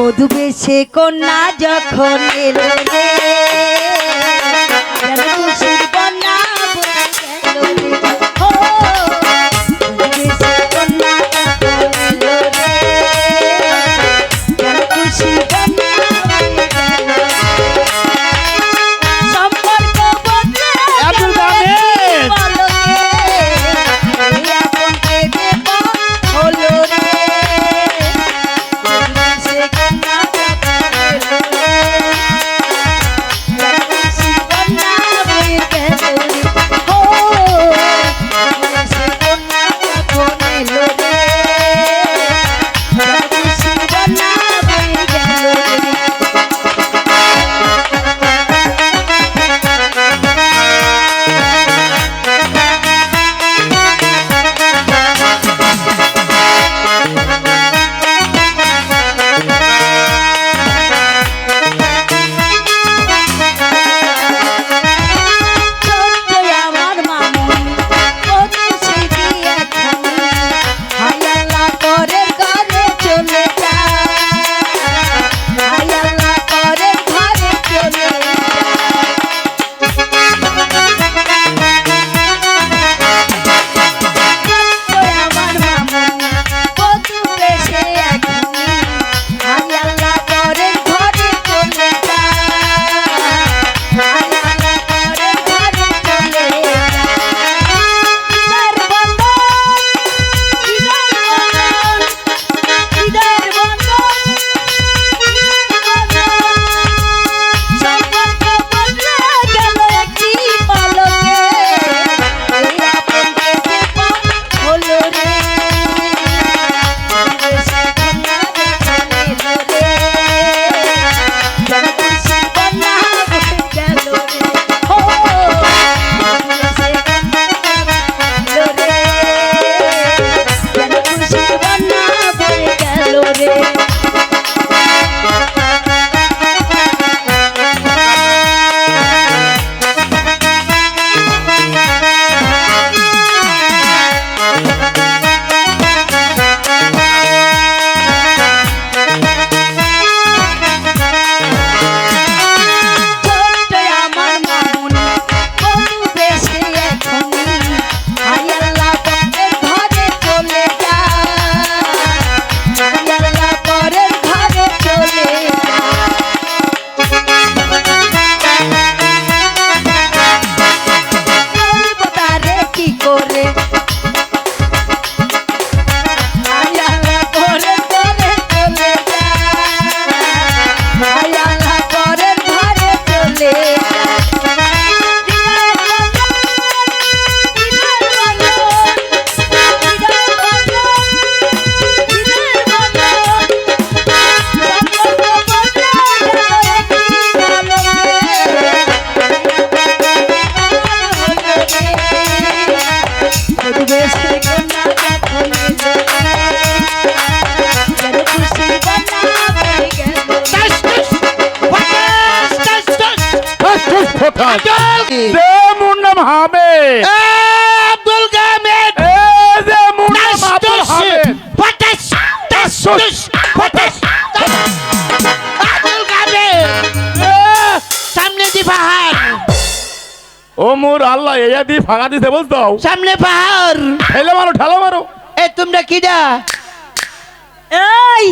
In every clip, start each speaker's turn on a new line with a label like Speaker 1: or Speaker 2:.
Speaker 1: বধু বেশে কন্যা যখন এলো
Speaker 2: মোর আল্লাহ এয়া দি ফাঁকা দিতে বলতো?
Speaker 3: সামনে পাহাড়।
Speaker 2: ঠেলে মারো ঠেলা মারো।
Speaker 3: এ তোমরা কিডা?
Speaker 1: এই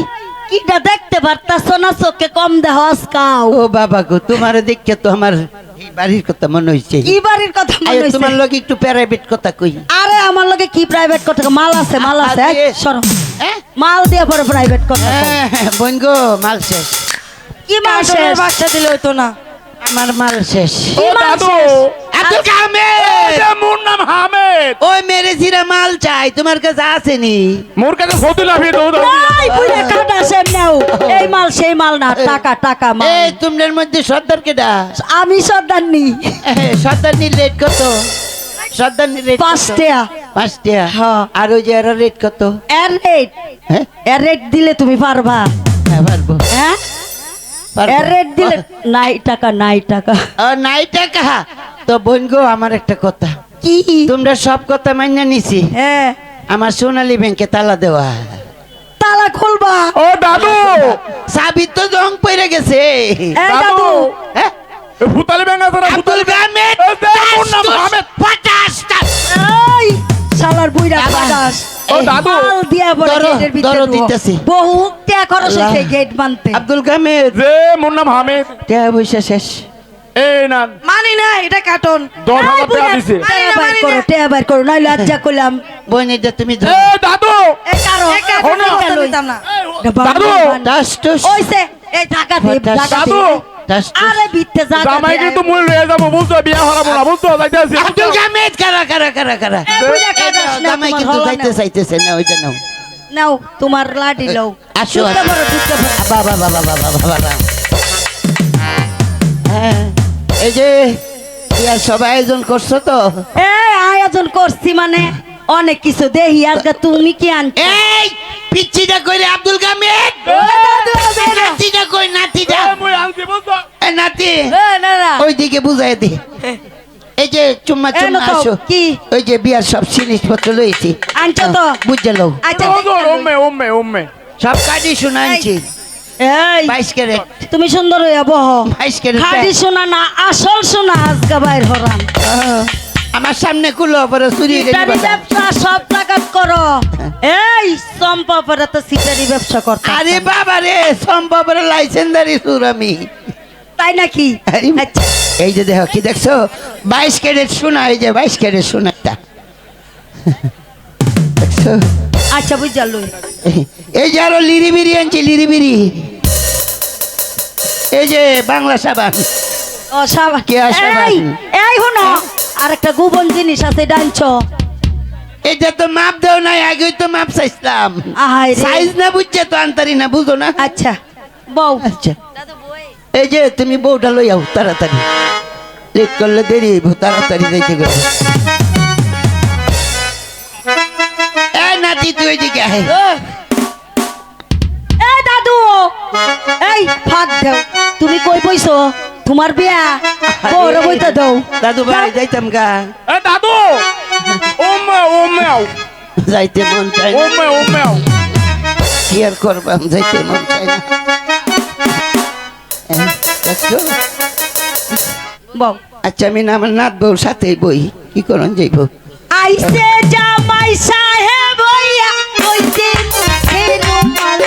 Speaker 1: কিটা দেখতে পারতাছ না? চোখে কম দেহ আজকাও
Speaker 3: ও বাবা গো তোমার দেখে তো আমার এই বাড়ির কথা মনে হইছে।
Speaker 1: কি বাড়ির কথা মনে
Speaker 3: আরে
Speaker 1: হইছে?
Speaker 3: তোমার লগে একটু প্রাইভেট কথা কই।
Speaker 1: আরে আমার লগে কি প্রাইভেট কথা? মাল আছে মাল আছে
Speaker 3: আরে।
Speaker 1: এই, সরো।
Speaker 3: হ্যাঁ?
Speaker 1: মাল দিয়ে পরে প্রাইভেট কথা কও।
Speaker 3: হ্যাঁ, বোন গো মাল শেষ।
Speaker 1: কি মাল শেষ?
Speaker 4: বাচ্চা দিলে হইতো না?
Speaker 3: আমার মাল শেষ।
Speaker 2: ও
Speaker 1: মাল
Speaker 2: দাদু
Speaker 1: শেষ?
Speaker 3: আব্দুল
Speaker 2: যে মোর নাম হামেদ।
Speaker 3: ওই মেরে জিরা মাল চাই তোমার কাছে আসেনি।
Speaker 2: মোর কাছে ফতুল দৌ দৌ
Speaker 1: কাটা সেম নাও এই মাল সেই মাল না টাকা টাকা মাল।
Speaker 3: এই তোমাদের মধ্যে সর্দার কেডা?
Speaker 1: আমি সর্দার নি।
Speaker 3: সর্দার নি রেট কত? সর্দার নি রেট
Speaker 1: পাঁচ টাকা
Speaker 3: পাঁচ টাকা
Speaker 1: হ্যাঁ।
Speaker 3: আর ওই যে এর রেট কত?
Speaker 1: এর রেট
Speaker 3: হ্যাঁ?
Speaker 1: এর রেট দিলে তুমি পারবা।
Speaker 3: হ্যাঁ পারব।
Speaker 1: হ্যাঁ? এর রেট দিলে নাই টাকা নাই টাকা।
Speaker 3: ও, নাই টাকা? তো বোন গো আমার একটা কথা।
Speaker 1: কি?
Speaker 3: তোমরা সব কথা মান্য নিছি।
Speaker 1: হ্যাঁ।
Speaker 3: আমার সোনালী ব্যাংকে তালা দেওয়া।
Speaker 1: তালা খুলবা?
Speaker 2: ও দাদু!
Speaker 3: চাবি তো জং পড়ে গেছে।
Speaker 2: দাদু।
Speaker 1: দাদু।
Speaker 3: হ্যাঁ?
Speaker 2: এ ভূতালি ব্যাং আছে না নাম? আহমেদ।
Speaker 3: পঞ্চাশটা
Speaker 1: এই শালার বুইরা
Speaker 3: দাদা।
Speaker 2: ও দাদু।
Speaker 1: দিয়া বড় গেটের ভিতরে
Speaker 3: দরো দিতেছি।
Speaker 1: বহু ত্যাগ খরচ
Speaker 3: আল্লাহ।
Speaker 1: গেট বানতে।
Speaker 3: আব্দুল গামেদ।
Speaker 2: যে মোর নাম হামিদ।
Speaker 3: টাকা পয়সা শেষ।
Speaker 2: এই না।
Speaker 4: মানি না এটা কার্টন।
Speaker 2: দশ হাজার টাকা দিছে।
Speaker 1: বাইর করো টেয়া বাইর করো নইলে লজ্জা করলাম।
Speaker 3: বইনেটা তুমি
Speaker 2: এ দাদু!
Speaker 1: এ কারও
Speaker 4: এই কার্টন দিতাম না।
Speaker 2: দাদু।
Speaker 3: টাস টুস
Speaker 1: ওইছে এই টাকা দে
Speaker 3: দাদু।
Speaker 1: টাকা দে
Speaker 2: দাদু।
Speaker 3: টাস টুস
Speaker 1: আরে বিতে যা
Speaker 2: জামাই কিন্তু মুই রয়ে যাব বুঝছ? বিয়া হারাবো না বুঝছ? যাইতেছি
Speaker 3: আব্দুল গামেদ কারা কারা কারা কারা? জামাই কিন্তু যাইতে চাইতেছে না ওইটা নাও।
Speaker 1: নাও তোমার লাডি লও।
Speaker 3: আসো, বাবা। হ্যাঁ। এই যে ইয়া সবাই আয়োজন করছ তো?
Speaker 1: এই আয়োজন করছি মানে অনেক কিছু দেহি আজকে তুমি কি আনছো?
Speaker 3: এই পিচ্ছিটা কইরে আব্দুল নাতিটা কই নাতিটা?
Speaker 2: এ, মুই আনছি বুঝছ?
Speaker 3: এ নাতি।
Speaker 1: এ, না না
Speaker 3: ওইদিকে বুঝাই দে। এই যে চুম্মা
Speaker 1: এ,
Speaker 3: চুম্মা আসো।
Speaker 1: কি?
Speaker 3: ওই যে বিয়ার সব জিনিসপত্র লইছি।
Speaker 1: আনছো তো?
Speaker 3: বুঝে লও।
Speaker 1: আচ্ছা
Speaker 2: ওজোর ওমে ওমে ওমে।
Speaker 3: সব কাটি শুনাইছি
Speaker 1: এই
Speaker 3: বাইশ ক্যারেট।
Speaker 1: তুমি সুন্দর হইয়া বহ।
Speaker 3: বাইশ ক্যারেট
Speaker 1: খাদি শোনা না আসল শোনা আজকে বাইর হরাম।
Speaker 3: আমার সামনে কুলো পরে চুরি
Speaker 1: ব্যবসা সব টাকাত করো। এই চম্পা পরে তো সিটারি ব্যবসা করতে
Speaker 3: আরে বাবা রে সম্ভবের লাইসেন্সারি সুর আমি।
Speaker 1: তাই নাকি? আচ্ছা।
Speaker 3: এই যে দেখো কি দেখছ? বাইশ ক্যারেট শোনা এই যে বাইশ ক্যারেট দেখছ?
Speaker 1: আচ্ছা বুঝা
Speaker 3: এই যে আরও লিরিবিরি আনছি লিরিবিরি এই যে বাংলা সাবান।
Speaker 1: ও সাবা
Speaker 3: কে
Speaker 1: এই হুনো। আর গোপন জিনিস আছে ডানছ
Speaker 3: এটা তো মাপ দেও নাই আগে তো মাপ চাইছিলাম। সাইজ না বুঝছে তো আনতারি না বুঝো না?
Speaker 1: আচ্ছা বউ।
Speaker 3: আচ্ছা। এই যে তুমি বউটা লই আও তাড়াতাড়ি। লেট করলে দেরি হইব তাড়াতাড়ি যাইতে গেলে এই নাতি তুই ওইদিকে আয়।
Speaker 1: এই দাদু এই ফাঁক দাও। তুমি কই বইছো তোমার বিয়া? বড় বইতে দাও।
Speaker 3: দাদু বাড়ি যাইতাম গা।
Speaker 2: এ দাদু! ওমে ওমে
Speaker 3: যাইতে মন চায় না।
Speaker 2: ওমে ওমে
Speaker 3: কি আর করবাম যাইতে মন চায় না?
Speaker 1: বউ।
Speaker 3: আচ্ছা আমি না আমার নাত বউর সাথেই বই। কি করন যাইব?
Speaker 1: আইসে জামাই সাহেব হইয়া কইতে মুখে রুমাল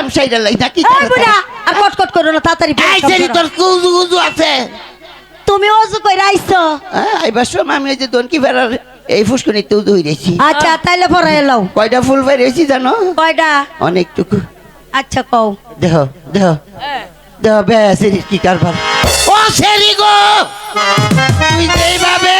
Speaker 3: কাম সাইডা লাই নাকি
Speaker 1: এই বুড়া আর কটকট করো না তাড়াতাড়ি বিয়ে
Speaker 3: এই সেরি তোর কুজু কুজু আছে।
Speaker 1: তুমি কইরা আইছো?
Speaker 3: হ্যাঁ আইবার সময় আমি ওই যে দনকি ফেরার এই ফুসকুনি তো ধুই রেছি
Speaker 1: আচ্ছা তাইলে পরে এলাও।
Speaker 3: কয়টা ফুল জানো?
Speaker 1: কয়টা?
Speaker 3: অনেকটুকু।
Speaker 1: আচ্ছা কও।
Speaker 3: দেহ দেহ। দেহ বে কি কারবার? ও সেরি গো! তুই যেইভাবে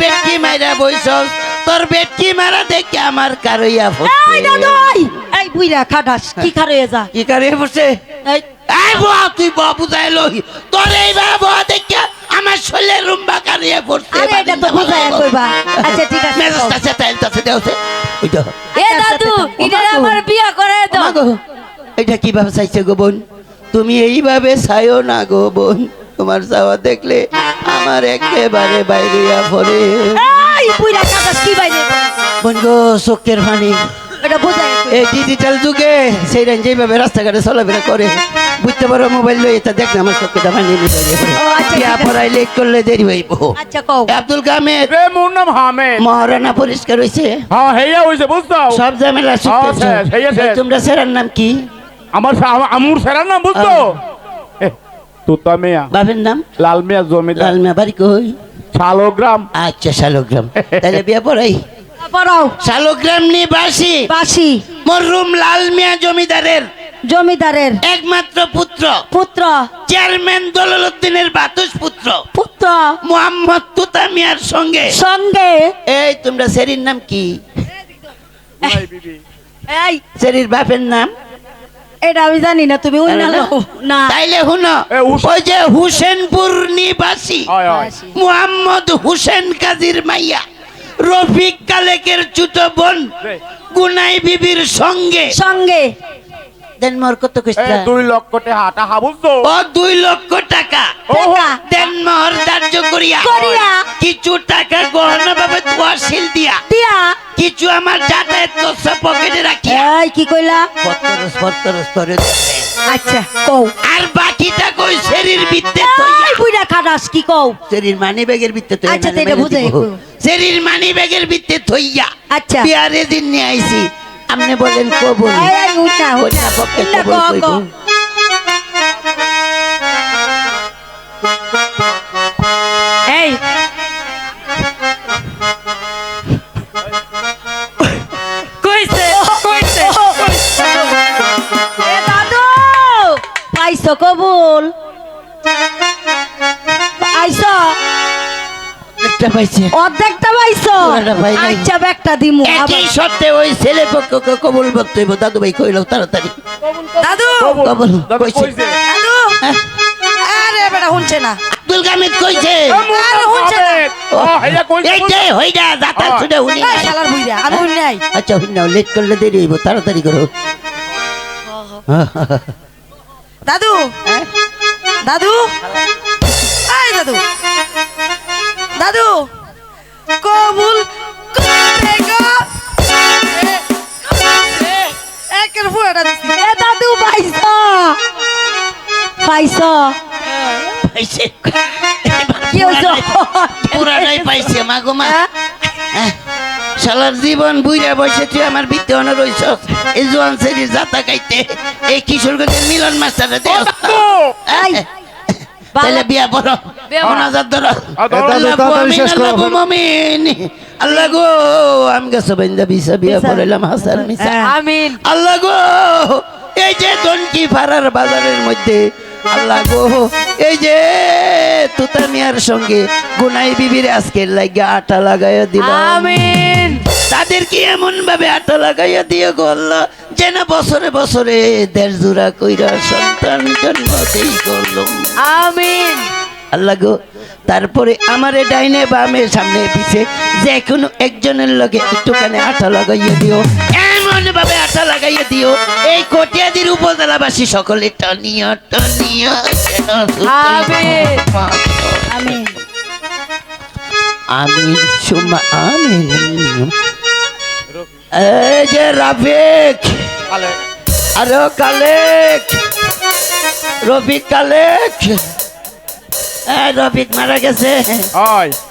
Speaker 3: বেটকি মাইরা বইছস তোর বেটকি মারা দেখে আমার কারইয়া
Speaker 1: এই
Speaker 3: ফুটছে
Speaker 1: এই বুইরা খাটাস কি খারে যা
Speaker 3: কি কারইয়া ফুটছে
Speaker 1: এই।
Speaker 3: এই বুয়া তুই বাবু লই। তোর এইভাবে বুয়া দেখে আমার শরীরে রুম্বা কারইয়া ফুটছে
Speaker 1: আরে এটা তো বুঝায় কইবা। আচ্ছা ঠিক আছে।
Speaker 3: মেজাজটা চেতাইলতাছে দেওছে ওই তো
Speaker 1: এ দাদু এটা আমার বিয়া করে দাও।
Speaker 3: এটা কীভাবে চাইছে গো বোন? তুমি এইভাবে চাইও না গো বোন। তোমার চাওয়া দেখলে আমার একেবারে বাইরিয়া পড়ে।
Speaker 1: এই বুইরা খাটাস কি বাইরে?
Speaker 3: বোন গো চোখের পানি।
Speaker 1: এটা বুঝায়।
Speaker 3: এই ডিজিটাল যুগে সেই যেভাবে রাস্তাঘাটে চলাফেরা করে। বুঝতে পারো মোবাইল লই এটা দেখ না আমার চোখে দামা নিয়ে নিতে
Speaker 1: আচ্ছা, আছে।
Speaker 3: পড়াই লেট করলে দেরি হইব।
Speaker 1: আচ্ছা কও।
Speaker 3: আব্দুল কামের
Speaker 2: রে মোর নাম হামেদ।
Speaker 3: মহারানা পরিষ্কার হয়েছে
Speaker 2: হ্যাঁ হেয়া হইছে বুঝছ
Speaker 3: সব ঝামেলা
Speaker 2: হ্যাঁ, শেষ।
Speaker 3: তোমরা সেরার নাম কি?
Speaker 2: আমার আমুর সেরার নাম বুঝছ তুতা মিয়া।
Speaker 3: বাপের নাম?
Speaker 2: লাল মিয়া জমিদার।
Speaker 3: লাল মিয়া বাড়ি কই?
Speaker 2: শালগ্রাম।
Speaker 3: আচ্ছা শালগ্রাম। তাহলে বিয়া পড়াই।
Speaker 1: পড়াও।
Speaker 3: শালগ্রাম নিবাসী।
Speaker 1: বাসি।
Speaker 3: মরহুম লাল মিয়া জমিদারের।
Speaker 1: জমিদারের।
Speaker 3: একমাত্র পুত্র।
Speaker 1: পুত্র।
Speaker 3: চেয়ারম্যান দলুদ্দিনের বাতুস পুত্র।
Speaker 1: পুত্র।
Speaker 3: মোহাম্মদ তুতা মিয়ার সঙ্গে।
Speaker 1: সঙ্গে।
Speaker 3: এই তোমরা সেরির নাম কি?
Speaker 1: এই।
Speaker 3: সেরির বাপের নাম?
Speaker 1: এটা আমি জানি না তুমি ওই না? না।
Speaker 3: তাইলে হুনো ওই যে হুসেনপুর নিবাসী। মোহাম্মদ হুসেন কাজীর মাইয়া। রফিক কালেকের ছোট বোন গুনাই বিবির সঙ্গে।
Speaker 1: সঙ্গে।
Speaker 3: দেন মোর কত
Speaker 2: এ,
Speaker 3: কইছা?
Speaker 2: দুই লক্ষ টাকা হা বুঝছ
Speaker 3: ও দুই লক্ষ টাকা। ধার্য করিয়া।
Speaker 1: করিয়া।
Speaker 3: কিছু টাকা গহনা ভাবে তোয়াশিল দিয়া।
Speaker 1: দিয়া।
Speaker 3: কিছু আমার যাতায়াত পকেটে রাখিয়া।
Speaker 1: এই কি কইলা?
Speaker 3: পত্তরস পত্তরস
Speaker 1: আচ্ছা কও।
Speaker 3: আর বাকিটা কই? শরীর বিত্তে
Speaker 1: এই বুইড়া খাদাস কি কও?
Speaker 3: শরীর মানি ব্যাগের বিত্তে তো
Speaker 1: আচ্ছা, এটা বুঝাই কই।
Speaker 3: শরীর মানি ব্যাগের বিত্তে থইয়া
Speaker 1: আচ্ছা।
Speaker 3: বিয়ারে দিন নিয়ে আইছি। আপনি বলেন কবুল।
Speaker 1: উঠা উঠা
Speaker 3: পক্ষে কবুল। কইব।
Speaker 1: কবুল আইছো
Speaker 3: একটা পাইছে।
Speaker 1: অর্ধেকটা পাইছো
Speaker 3: পুরাটা পাই নাই।
Speaker 1: আচ্ছা ব্যাগটা দিমু
Speaker 3: একই সত্ত্বে ওই ছেলে পক্ষকে কবুল বক্তব্য দাদু ভাই কইল তাড়াতাড়ি।
Speaker 4: দাদু!
Speaker 3: কবুল।
Speaker 2: দাদু
Speaker 3: কইছে।
Speaker 2: কইছে।
Speaker 4: দাদু!
Speaker 3: হ্যাঁ?
Speaker 4: আরে বেটা শুনছে না।
Speaker 3: আব্দুল কামিদ কইছে।
Speaker 4: আরে,
Speaker 2: নাম
Speaker 4: না।
Speaker 2: ও, হেয়া কইছে।
Speaker 3: এই যে হইডা যাতা
Speaker 2: হ্যাঁ।
Speaker 3: শুনে উনি
Speaker 4: এই শালার বুইরা আমি শুনি নাই।
Speaker 3: আচ্ছা হইনা লেট করলে দেরি হইব তাড়াতাড়ি করো।
Speaker 4: দাদু! দাদু এই দাদু দাদু কবুল করে গো এ, এ, একের ফুয়াটা দিছি
Speaker 1: এ দাদু পাইছো পাইছো
Speaker 3: পাইছে
Speaker 1: কি হইছো
Speaker 3: পুরাটাই পাইছে মা গো মা হ্যাঁ। শালার জীবন বুইরা বসে তুই আমার বিত্তে অন রইছ এই জোয়ান সেরি যাতা খাইতে। এই কিশোরগঞ্জের মিলন মাস্টারে দে।
Speaker 2: দাদু
Speaker 3: তাহলে বিয়া পড়ো। অনাজার ধরো। আল্লাহ গো আমি গেছো বেন্দা বিসা বিয়া
Speaker 1: বিসা।
Speaker 3: পড়াইলাম হাসান মিসা
Speaker 1: আমিন।
Speaker 3: আল্লাহ গো এই যে দনকি ফারার বাজারের মধ্যে আল্লাহ গো এই যে তুতা মিয়ার সঙ্গে গুনাই বিবির আজকের লাগে আটা লাগাইয়া দিলাম।
Speaker 1: আমিন।
Speaker 3: তাদেরকে এমন ভাবে আটা লাগাইয়া দিয়ে গো যেন বছরে বছরে দেড় জোড়া কইরা সন্তান জন্ম দেই করলাম
Speaker 1: আমিন।
Speaker 3: আল্লাহ গো তারপরে আমার ডাইনে বামে সামনে পিছে যে কোনো একজনের লগে একটুখানি আঠা লাগাইয়া দিও এমন ভাবে আঠা লাগাইয়া দিও এই কটিয়াদির উপজেলাবাসী সকলে টনিয়া টনিয়া
Speaker 1: আমিন।
Speaker 3: আমি সুমা আমিন। এই যে রাফিক। আরে ও কালেক। রফিক কালেক। এই রফিক মারা গেছে।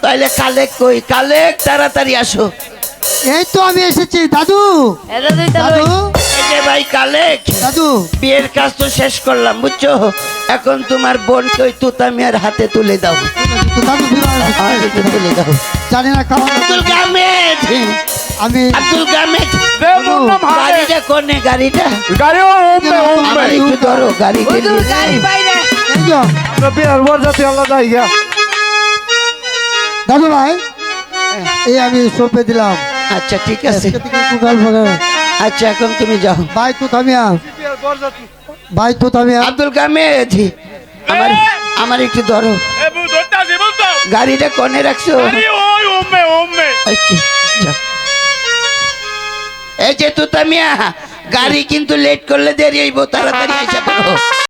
Speaker 3: তাইলে কালেক কই? কালেক তাড়াতাড়ি আসো।
Speaker 5: এই তো আমি এসেছি দাদু।
Speaker 1: দাদু।
Speaker 3: ভাই কালেক।
Speaker 5: দাদু।
Speaker 3: বিয়ের কাজ তো শেষ করলাম বুঝছ? এখন তোমার বোনকে ওই তুতামিয়ার হাতে তুলে দাও। তুলে দাও।
Speaker 5: জানি না
Speaker 2: মোর নাম হারে
Speaker 3: গাড়িটা কোনে গাড়িটা?
Speaker 2: গাড়ি ও ওমে ওমে
Speaker 3: আমার একটু ধরো গাড়ি
Speaker 4: হুজুর গাড়ি বাইরে
Speaker 5: এই যে,
Speaker 2: বিয়ার বরযাত্রী আলাদা ইয়া
Speaker 5: দাদু ভাই এই আমি সপে দিলাম।
Speaker 3: আচ্ছা ঠিক আছে।
Speaker 5: গল্প
Speaker 3: আচ্ছা এখন তুমি যাও।
Speaker 5: ভাই তো থামিয়া ভাই তো থামিয়া
Speaker 3: আব্দুল গামেদ আমার আমার একটু ধরো। গাড়িটা কোনে রাখছো?
Speaker 2: ওমে
Speaker 3: আচ্ছা, যাও। এই যে তুতামিয়া গাড়ি কিন্তু লেট করলে দেরি হইব তাড়াতাড়ি এসে পড়ো।